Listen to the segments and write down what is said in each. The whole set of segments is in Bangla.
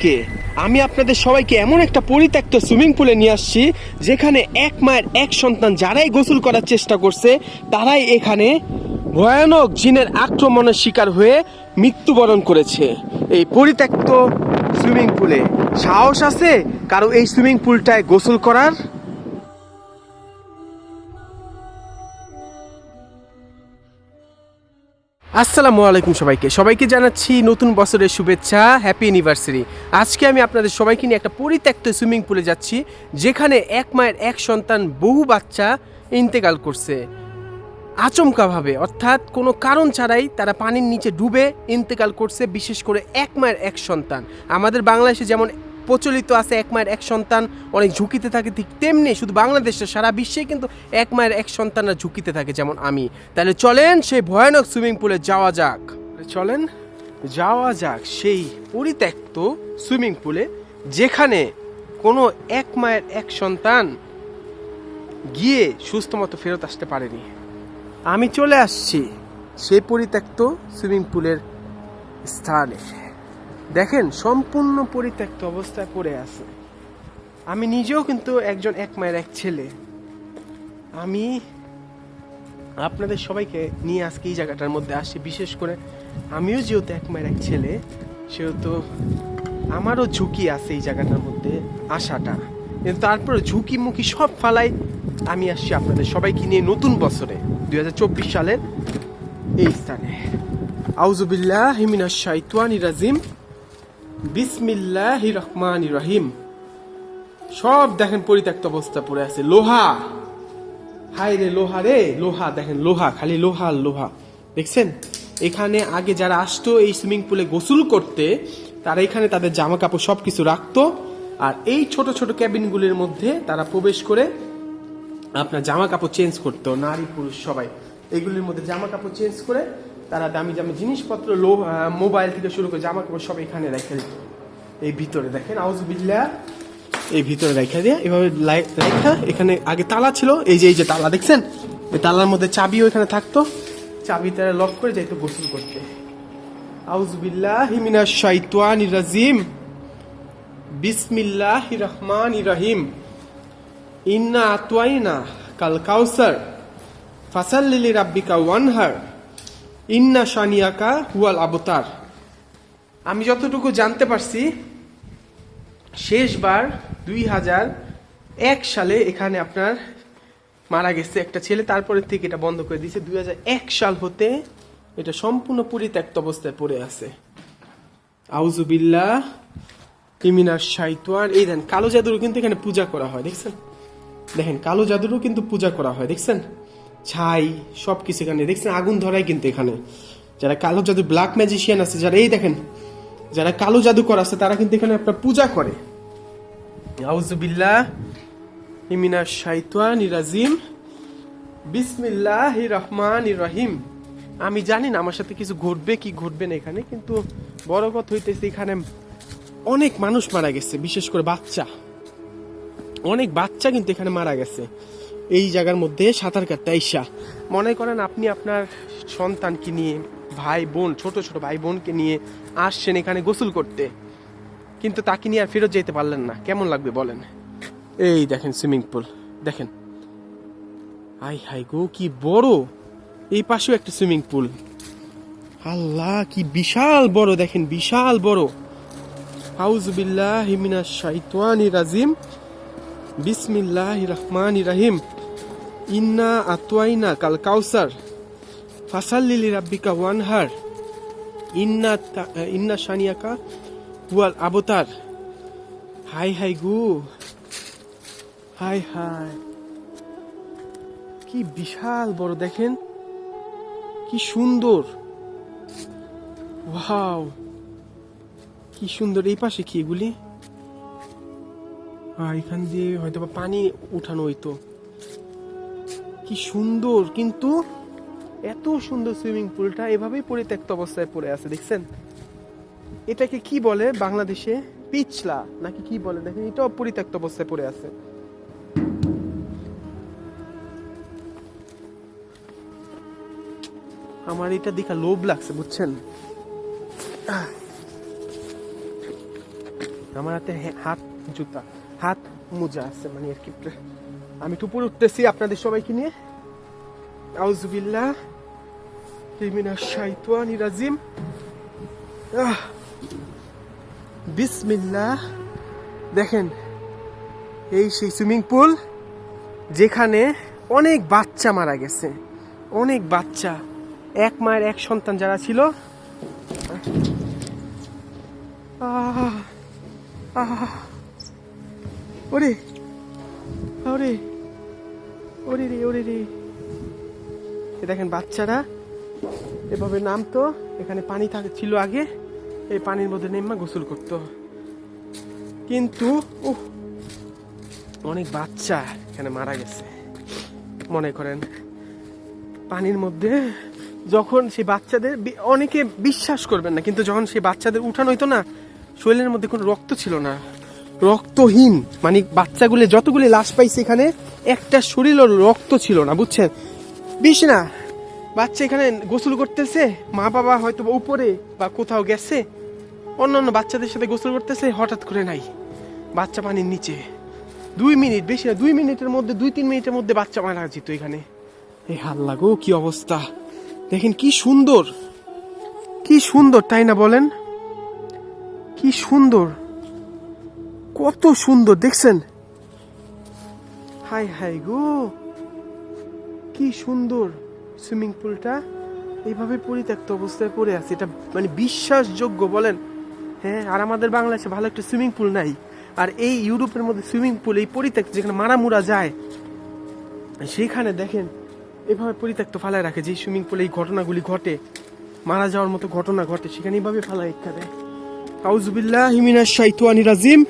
আজকে আমি আপনাদের সবাইকে এমন একটা পরিত্যক্ত সুইমিং পুলে নিয়ে আসছি, যেখানে এক মায়ের এক সন্তান যারাই গোসল করার চেষ্টা করছে, তারাই এখানে ভয়ানক জিনের আক্রমণের শিকার হয়ে মৃত্যুবরণ করেছে। এই পরিত্যক্ত সুইমিং পুলে সাহস আছে কারও এই সুইমিং পুলটায় গোসল করার? আসসালামু আলাইকুম সবাইকে। সবাইকে জানাচ্ছি নতুন বছরের শুভেচ্ছা হ্যাপি অ্যানিভার্সারি আজকে আমি আপনাদের সবাইকে নিয়ে একটা পরিত্যক্ত সুইমিং পুলে যাচ্ছি, যেখানে এক মায়ের এক সন্তান বহু বাচ্চা ইন্তেকাল করছে। আচমকাভাবে, অর্থাৎ কোনো কারণ ছাড়াই তারা পানির নিচে ডুবে ইন্তেকাল করছে, বিশেষ করে এক মায়ের এক সন্তান। আমাদের বাংলাদেশে যেমন প্রচলিত আছে, এক মায়ের এক সন্তান অনেক ঝুঁকিতে থাকে, ঠিক তেমনি শুধু বাংলাদেশে, সারা বিশ্বে কিন্তু এক মায়ের এক সন্তানরা ঝুঁকিতে থাকে, যেমন আমি। তাহলে চলেন সেই ভয়ানক সুইমিং পুলে যাওয়া যাক। চলেন, যাওয়া যাক সেই পরিত্যক্ত সুইমিং পুলে, যেখানে কোনো এক মায়ের এক সন্তান গিয়ে সুস্থ মতো ফেরত আসতে পারেনি। আমি চলে আসছি সেই পরিত্যক্ত সুইমিং পুলের স্থানে। দেখেন, সম্পূর্ণ পরিত্যক্ত অবস্থায় পড়ে আছে। আমি নিজেও কিন্তু একজন এক মায়ের এক ছেলে। আমি আপনাদের সবাইকে নিয়ে আজকে এই জায়গাটার মধ্যে আসছি বিশেষ করে আমিও যেহেতু এক মায়ের এক ছেলে, সেহেতু আমারও ঝুঁকি আছে এই জায়গাটার মধ্যে আসাটা। কিন্তু তারপরে ঝুঁকি মুখি সব ফালাই আমি আসছি আপনাদের সবাইকে নিয়ে নতুন বছরে, দুই হাজার চব্বিশ সালের এই স্থানে। আউজুবিল্লাহ হিমিনা শাইতানি রাজিম। বিসমিল্লাহ রহমান রহিম। সব দেখেন পরিত্যক্ত অবস্থা পড়ে আছে। লোহা। হাই রে লোহা রে, লোহা দেখেন, লোহা, খালি লোহা লোহা। দেখছেন? এখানে আগে যারা আসতো এই সুইমিং পুলে গোসল করতে, তারা এখানে তাদের জামা কাপড় সব কিছু রাখতো। আর এই ছোট ছোট ক্যাবিনগুলির মধ্যে তারা প্রবেশ করে আপনার জামা কাপড় চেঞ্জ করতো, নারী পুরুষ সবাই। এগুলির মধ্যে জামা কাপড় চেঞ্জ করে তারা দামি দামি জিনিসপত্র, লো মোবাইল থেকে শুরু করে জামা কাপড় সব এখানে রেখে দিত এই ভিতরে দেখেন আউজবিল্লা এই ভিতরে রেখে দিয়ে। এভাবে রেখা, এখানে আগে তালা ছিল, এই যে এই যে তালা দেখছেন? এই তালার মধ্যে চাবিও এখানে থাকতো। চাবি তারা লক করে যাইতো গোসল করতে। আউজবিল্লাহ হিমিনা শাইতানি রাজিম। বিসমিল্লাহ রহমান রহিম। ইন্না আতওয়াইনা কাল কাউসার। ফাসাল্লিলি রাব্বিকা ওয়ানহার। ইন্না শানিয়াকা হুয়াল আবতার। আমি যতটুকু জানতে পারছি, শেষবার দুই হাজার এক সালে এখানে আপনার মারা গেছে একটা ছেলে তারপরে থেকে এটা বন্ধ করে দিয়েছে। দুই এক সাল হতে এটা সম্পূর্ণ পরিত্যক্ত অবস্থায় পড়ে আছে। আউজুবিল্লাহ ইমিনার শাইতান। এই দেন, কালো জাদুরও কিন্তু এখানে পূজা করা হয়, দেখছেন? দেখেন, কালো জাদুরও কিন্তু পূজা করা হয়, দেখছেন? ছাই সব কিছু এখানে। দেখছেন, আগুন ধরাই কিন্তু এখানে। যারা কালো জাদু ব্ল্যাক ম্যাজিশিয়ান আছে, যারা এই দেখেন, যারা কালো জাদুকর আছে, তারা কিন্তু এখানে আপনার পূজা করে। আউজুবিল্লাহ ইমিনা শাইতান রাজিম। বিসমিল্লাহ রহমান রহিম। আমি জানি না আমার সাথে কিছু ঘটবে কি ঘটবে না এখানে, কিন্তু বড় কথা হইতেছে এখানে অনেক মানুষ মারা গেছে, বিশেষ করে বাচ্চা। অনেক বাচ্চা কিন্তু এখানে মারা গেছে। এই জায়গার মধ্যে সাঁতার কাটতে আইসা। মনে করেন আপনি আপনার সন্তানকে নিয়ে ভাই বোন ছোট ছোট ভাই বোনকে নিয়ে আসছেন এখানে গোসল করতে। কিন্তু তাকে নিয়ে আর ফেরত যেতে পারলেন না। কেমন লাগবে বলেন? এই দেখেন সুইমিং পুল দেখেন। হাই হাই গো কি বড়! এই পাশেও একটা সুইমিং পুল। আল্লাহ কি বিশাল বড় দেখেন বিশাল বড়। আউজুবিল্লাহ হিমিনা শাইতানি রাজিম। বিসমিল্লাহ রহমান রাহিম। ইন্না আতওয়াইনা কাল কাউসার ফাসাল্লিলি রাব্বিকা ওয়ানহার ইন্না ইন্না শানিয়াকা হুয়াল আবতার হাই হাই গু হাই হাই কি বিশাল বড় দেখেন কি সুন্দর ওয়াও কি সুন্দর এই পাশে কি এগুলি আর এখান দিয়ে হয়তো পানি উঠানো হইতো কি সুন্দর, কিন্তু এত সুন্দর সুইমিং পুলটা এভাবেই পরিত্যক্ত অবস্থায় পড়ে আছে, দেখছেন? এটাকে কি বলে বাংলাদেশে? পিছলা, নাকি কি বলে? দেখেন, এটাও পরিত্যক্ত অবস্থায় পড়ে আছে। আমার এটা দেখা লোভ লাগছে, বুঝছেন? আমার হাতে হাত জুতা, হাত মোজা আছে মানে আর কি। আমি উপরে উঠতেছি আপনাদের সবাইকে নিয়ে। আউজুবিল্লাহ মিনাশ শাইতানি রাজিম। আহ, বিসমিল্লাহ। দেখেন এই সেই সুইমিং পুল যেখানে অনেক বাচ্চা মারা গেছে। অনেক বাচ্চা এক মায়ের এক সন্তান যারা ছিল। ওরে ওরে ওরে রে ওরে রে। এ দেখেন বাচ্চারা এভাবে নামতো এখানে পানি থাকে ছিল আগে এই পানির মধ্যে নেমা গোসল করতো। কিন্তু উহ, অনেক বাচ্চা এখানে মারা গেছে। মনে করেন পানির মধ্যে যখন সেই বাচ্চাদের অনেকে বিশ্বাস করবেন না কিন্তু যখন সেই বাচ্চাদের উঠানো হইতো না শরীরের মধ্যে কোনো রক্ত ছিল না। রক্তহীন। মানে বাচ্চাগুলি যতগুলি লাশ পাইছে এখানে, একটা শরীরও রক্ত ছিল না, বুঝছেন? বিশ না। বাচ্চা এখানে গোসল করতেছে, মা বাবা হয়তো উপরে বা কোথাও গেছে অন্য অন্য বাচ্চাদের সাথে গোসল করতেছে, হঠাৎ করে নাই। বাচ্চা পানির নিচে। দুই মিনিট, বেশি না, দুই মিনিটের মধ্যে, দুই তিন মিনিটের মধ্যে বাচ্চা মারা যেত এখানে। এই হাল্লা গো, কি অবস্থা? দেখেন কি সুন্দর। কি সুন্দর, তাই না বলেন? কি সুন্দর। কত সুন্দর, দেখছেন? হাই হাই গো। কি সুন্দর সুইমিং পুলটা। এইভাবে পরিত্যক্ত অবস্থায় পড়ে আছে। এটা মানে বিশ্বাসযোগ্য, বলেন। হ্যাঁ আর আমাদের বাংলাদেশে ভালো একটা সুইমিং পুল নাই। আর এই ইউরোপের মধ্যে সুইমিং পুল, এই পরিত্যক্ত যেখানে মারামুরা যায় সেখানে দেখেন, এভাবে পরিত্যক্ত ফালায় রাখে। যে সুইমিং পুলে এই ঘটনাগুলি ঘটে, মারা যাওয়ার মতো ঘটনা ঘটে, সেখানে এইভাবে ফালায় ইচ্ছা দেয়। আউজুবিল্লাহ হিমিনাশ শাইতানি রাজিম।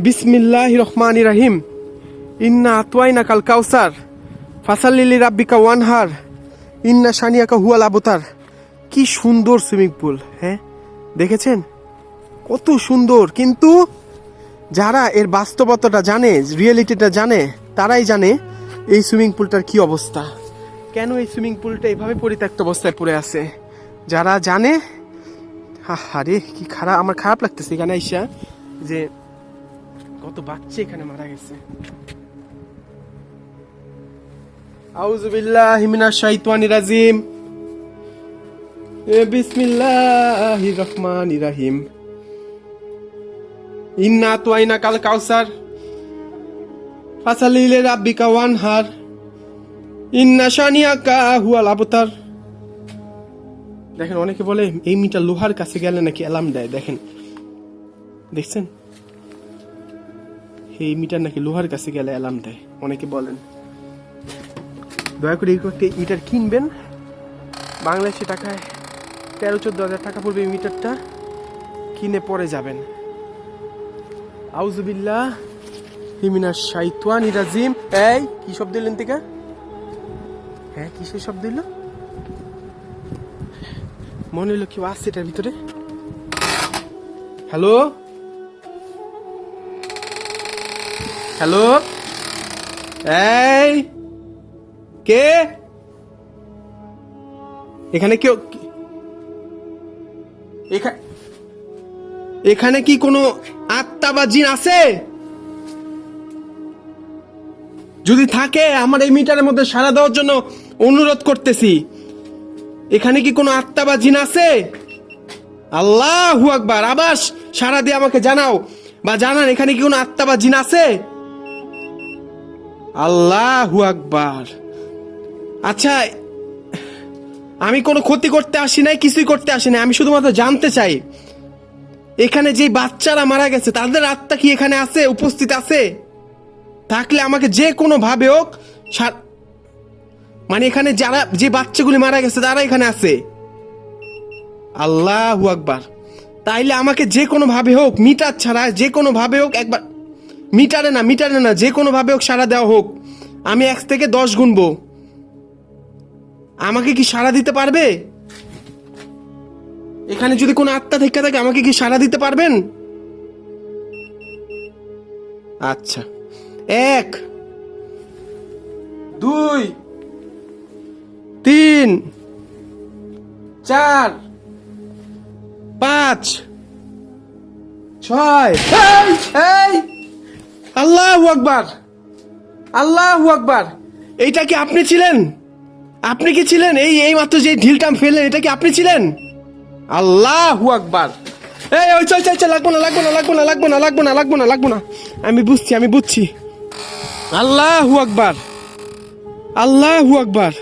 বিসমিল্লাহ রহমান রাহিম। ইন্না আতওয়াইনা কাল কাউসার। ফাসাল্লিলি রাব্বিকা ওয়ানহার। ইন্না সানিয়াকা হুয়াল আবতার। কি সুন্দর সুইমিং পুল হ্যাঁ? দেখেছেন? কত সুন্দর। কিন্তু যারা এর বাস্তবতাটা জানে, রিয়েলিটিটা জানে, তারাই জানে এই সুইমিং পুলটার কি অবস্থা। কেন এই সুইমিং পুলটা এভাবে পরিত্যক্ত অবস্থায় পড়ে আছে? যারা জানে আরে কি খারাপ, আমার খারাপ লাগতেছে এখানে আইসা যে কত বাচ্চা এখানে মারা গেছে। আবতার। দেখেন, অনেকে বলে, এই মিটার লোহার কাছে গেলে নাকি অ্যালার্ম দেয়? দেখেন। দেখছেন? এই মিটার নাকি লোহার কাছে গেলে অ্যালার্ম দেয়, অনেকে বলেন। দয়া করে এই মিটার কিনবেন? বাংলাদেশি টাকায় তেরো, চোদ্দ হাজার টাকা পড়বে এই মিটারটা। কিনে পরে যাবেন। আউজুবিল্লাহ হিমিনা শাইতান ইরাজিম এই, কি শব্দ দিলেন থেকে হ্যাঁ কিসের শব্দ দিল? মনে হলো কেউ আসছে এটার ভিতরে। হ্যালো? হ্যালো? এই, কে? এখানে কেউ এখানে কি কোনো আত্মা বা জিন আছে? যদি থাকে, আমার এই মিটারের মধ্যে সাড়া দেওয়ার জন্য অনুরোধ করতেছি। এখানে কি কোনো আত্মা বা জিন আছে? আল্লাহু আকবার, আবার সারা দিয়ে আমাকে জানাও। বা জানান, এখানে কি কোনো আত্মা বা জিন আছে? আল্লাহু আকবার। আচ্ছা আমি কোনো ক্ষতি করতে আসি নাই, কিছুই করতে আসি নাই, আমি শুধুমাত্র জানতে চাই, এখানে যে বাচ্চারা মারা গেছে, তাদের আত্মা কি এখানে আছে, উপস্থিত আছে? থাকলে আমাকে যে কোনো ভাবে হোক মানে এখানে যারা, যে বাচ্চাগুলি মারা গেছে, তারা এখানে আছে। আল্লাহ আকবার। তাইলে আমাকে যে কোনো ভাবে হোক, মিটার ছাড়া যে কোনো ভাবে হোক, একবার মিটারে না মিটারে না, যে কোনো ভাবে হোক সারা দেওয়া হোক, আমি এক থেকে দশ গুনবো। আমাকে কি সাড়া দিতে পারবে? এখানে যদি কোনো আত্মা থেকে থাকে, আমাকে কি সাড়া দিতে পারবেন? আচ্ছা। এক, দুই, তিন, চার, পাঁচ, ছয়। এই! আল্লাহু আকবার। আল্লাহ আকবার। এইটা কি আপনি ছিলেন? আপনি কি ছিলেন? এই এই মাত্র যে ঢিলটাম ফেললেন, এটা কি আপনি ছিলেন? আল্লাহ আকবার। এই ওই চল চল লাগবো না লাগবো না লাগবো না লাগবো না লাগবো না লাগবো না লাগবো না। আমি বুঝছি আমি বুঝছি। আল্লাহ আকবার। আল্লাহ আকবার।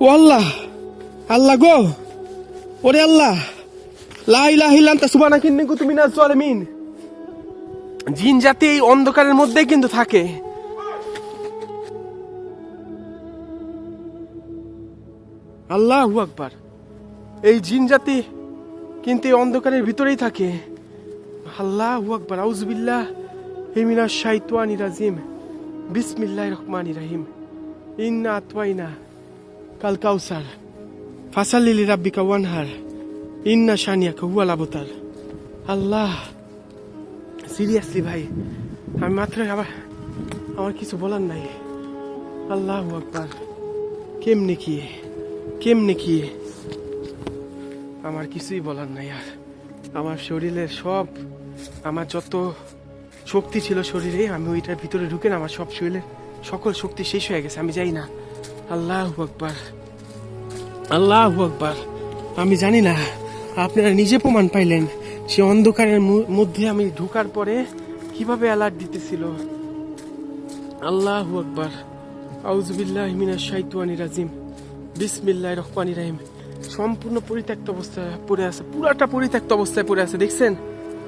ও আল্লাহ আল্লাহ গো। ওরে আল্লাহ। লা ইলাহা ইল্লা আনতা সুবহানাকা, ইন্নী কুনতু মিনাজ জালিমিন জিন জাতি এই অন্ধকারের মধ্যেই কিন্তু থাকে। আল্লাহ আকবার। এই জিন জাতি কিন্তু এই অন্ধকারের ভিতরেই থাকে। আল্লাহ আকবার। আউজুবিল্লাহ হিমিনা শাইতানি রাজিম। বিসমিল্লাহির রহমানির রহিম। ইন্না আতওয়াইনা কাল কাউসার। ফাসাল্লি রাব্বিকা ওয়ানহার। ইন্না শানিয়াকা হুয়াল আবতার। আল্লাহ সিরিয়াসলি ভাই, আমি মাত্র আবার আমার কিছু বলার নাই। আল্লাহ আকবার। কেমনে কি? কেমনে কি? আমার কিছুই বলার নাই আর। আমার শরীরের সব আমার যত শক্তি ছিল শরীরে, আমি ওইটার ভিতরে ঢুকে আমার সব শরীরের সকল শক্তি শেষ হয়ে গেছে, আমি যাই না। আল্লাহ আকবার। আল্লাহ আকবার। আমি জানি না, আপনারা নিজে প্রমাণ পাইলেন। সে অন্ধকারের মধ্যে আমি ঢোকার পরে কীভাবে অ্যালার্ট দিতেছিল? আল্লাহ আকবার। আউজবিল্লাহ মিনাশ শাইতানি রাজিম। বিসমিল্লাহ রহমানি রাহিম। সম্পূর্ণ পরিত্যক্ত অবস্থায় পড়ে আছে। পুরাটা পরিত্যক্ত অবস্থায় পড়ে আছে, দেখছেন?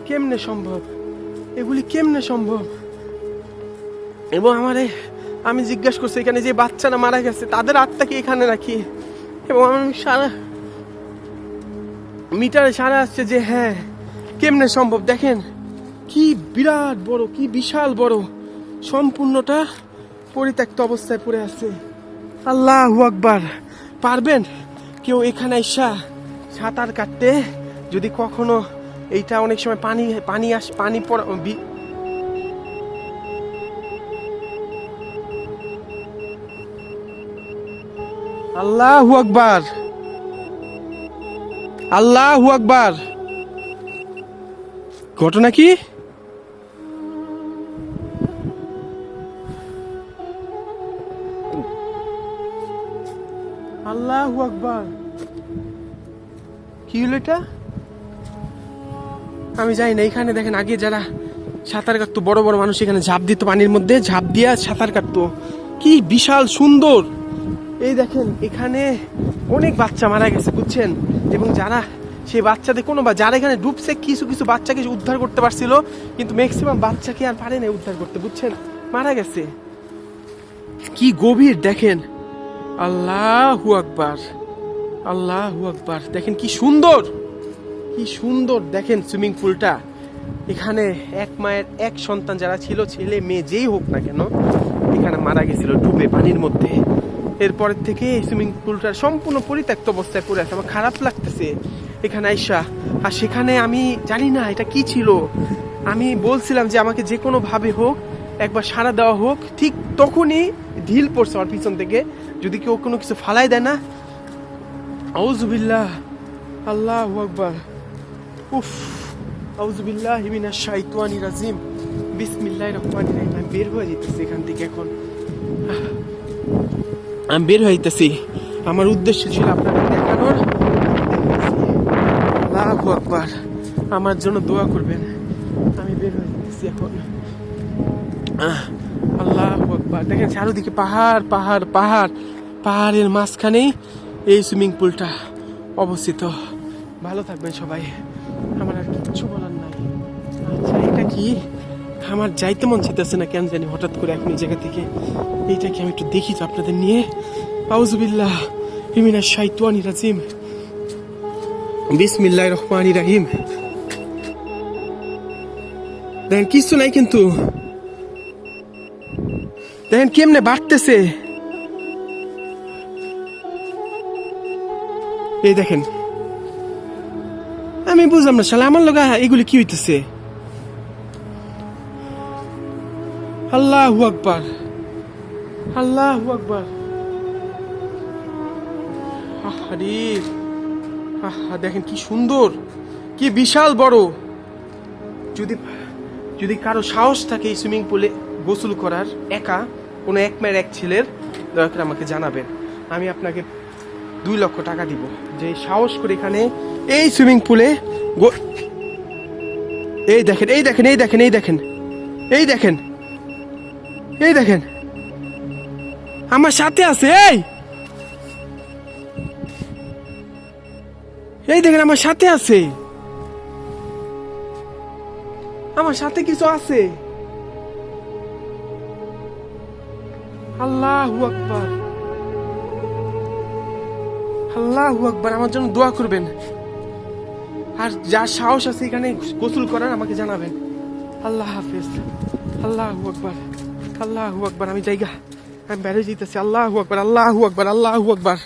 কেমনে সম্ভব? এগুলি কেমনে সম্ভব? এবং আমারে, আমি জিজ্ঞাসা করছি, এখানে যে বাচ্চারা মারা গেছে, তাদের আত্মাকে এখানে রাখি এবং আমি সারা মিটারে সারা আসছে যে হ্যাঁ কেমনে সম্ভব দেখেন? কি বিরাট বড়, কি বিশাল বড়। সম্পূর্ণটা পরিত্যক্ত অবস্থায় পড়ে আছে। আল্লাহ আকবার। পারবেন? কেউ এখানে এসা সাঁতার কাটতে? যদি কখনো এইটা অনেক সময় পানি পানি আস, পানি পড়া আল্লাহ আকবার। আল্লাহু আকবার। ঘটনা কি? আল্লাহু আকবার। কি হলো এটা? আমি জানি না এখানে দেখেন আগে যারা সাঁতার কাটতো বড় বড় মানুষ এখানে ঝাঁপ দিত পানির মধ্যে ঝাঁপ দিয়া সাঁতার কাটতো। কি বিশাল সুন্দর! এই দেখেন এখানে অনেক বাচ্চা মারা গেছে বুঝছেন? এবং যারা সেই বাচ্চাদের কোনো বা যারা এখানে ডুবছে, কিছু কিছু বাচ্চাকে উদ্ধার করতে পারছিল, কিন্তু ম্যাক্সিমাম বাচ্চাকে আর পারে না উদ্ধার করতে, বুঝছেন? মারা গেছে। কি গভীর, দেখেন। আল্লাহু আকবার। আল্লাহু আকবার। দেখেন কি সুন্দর। কি সুন্দর, দেখেন সুইমিং পুলটা। এখানে এক মায়ের এক সন্তান যারা ছিল, ছেলে, মেয়ে, যেই হোক না কেন, এখানে মারা গেছিল ডুবে পানির মধ্যে। এরপরের থেকে সুইমিং পুলটা সম্পূর্ণ পরিত্যক্ত অবস্থায় পড়ে আছে। আমার খারাপ লাগতেছে। এখানে আইসা। আর সেখানে আমি জানি না এটা কি ছিল। আমি বলছিলাম যে আমাকে যে কোনো ভাবে হোক, একবার সাড়া দেওয়া হোক, ঠিক তখনই ঢিল পড়ছে আমার পিছন থেকে। যদি কেউ কোনো কিছু ফালাই দেয় না। আউজুবিল্লাহ আল্লাহ আকবার। উফ। আউজুবিল্লাহ হিমিনা শাইতানি রাজিম। বিসমিল্লাহির রহমানির রহিম। আমি বের হয়ে যেতেছি এখান থেকে এখন। আমি বের হয়ে যেতেছি আমার উদ্দেশ্য ছিল আপনাদের দেখানোর। আকবার আমার জন্য দোয়া করবেন। আমি বের হয়ে যেতেছি এখন। আল্লাহ আকবার। দেখেন চারদিকে পাহাড় পাহাড় পাহাড়। পাহাড়ের মাঝখানেই এই সুইমিং পুলটা অবস্থিত। ভালো থাকবেন সবাই। আমার আর কিচ্ছু বলার নাই। আচ্ছা এটা কি? আমার যাইতে মন চাইতেছে না কেন জানি হঠাৎ করে এখন এই জায়গা থেকে। এইটা কি আমি একটু দেখি তো আপনাদের নিয়ে। আউজুবিল্লাহ হিমিনা শাইতানি রাজিম। বিসমিল্লাহ রহমানি রাহিম। দেখেন, কিছু নাই কিন্তু। দেখেন, কেমনে বাড়তেছে। এই দেখেন, আমি বুঝলাম না শালা, আমার লগা এগুলি কি হইতেছে? আল্লাহু আকবার আল্লাহু আকবার। আহারে। আহা দেখেন কি সুন্দর, কি বিশাল বড়। যদি যদি কারও সাহস থাকে এই সুইমিং পুলে গোসল করার, একা, কোনো এক মায়ের, এক ছেলের, দয়া করে আমাকে জানাবেন। আমি আপনাকে দুই লক্ষ টাকা দিব। যে সাহস করে এখানে এই সুইমিং পুলে এই দেখেন এই দেখেন এই দেখেন এই দেখেন এই দেখেন এই দেখেন। আমার সাথে আছে, এই! এই দেখেন, আমার সাথে আছে। আমার সাথে কিছু আছে। আল্লাহু আকবার। আল্লাহু আকবার, আমার জন্য দোয়া করবেন। আর যার সাহস আছে এখানে গোসল করার, আমাকে জানাবেন। আল্লাহ হাফেজ। আল্লাহু আকবার। আল্লাহু আকবার, আমি জায়গা আমি বেড়ে যেতেছি আল্লাহ আকবার আল্লাহ আকবার আল্লাহ আকবার।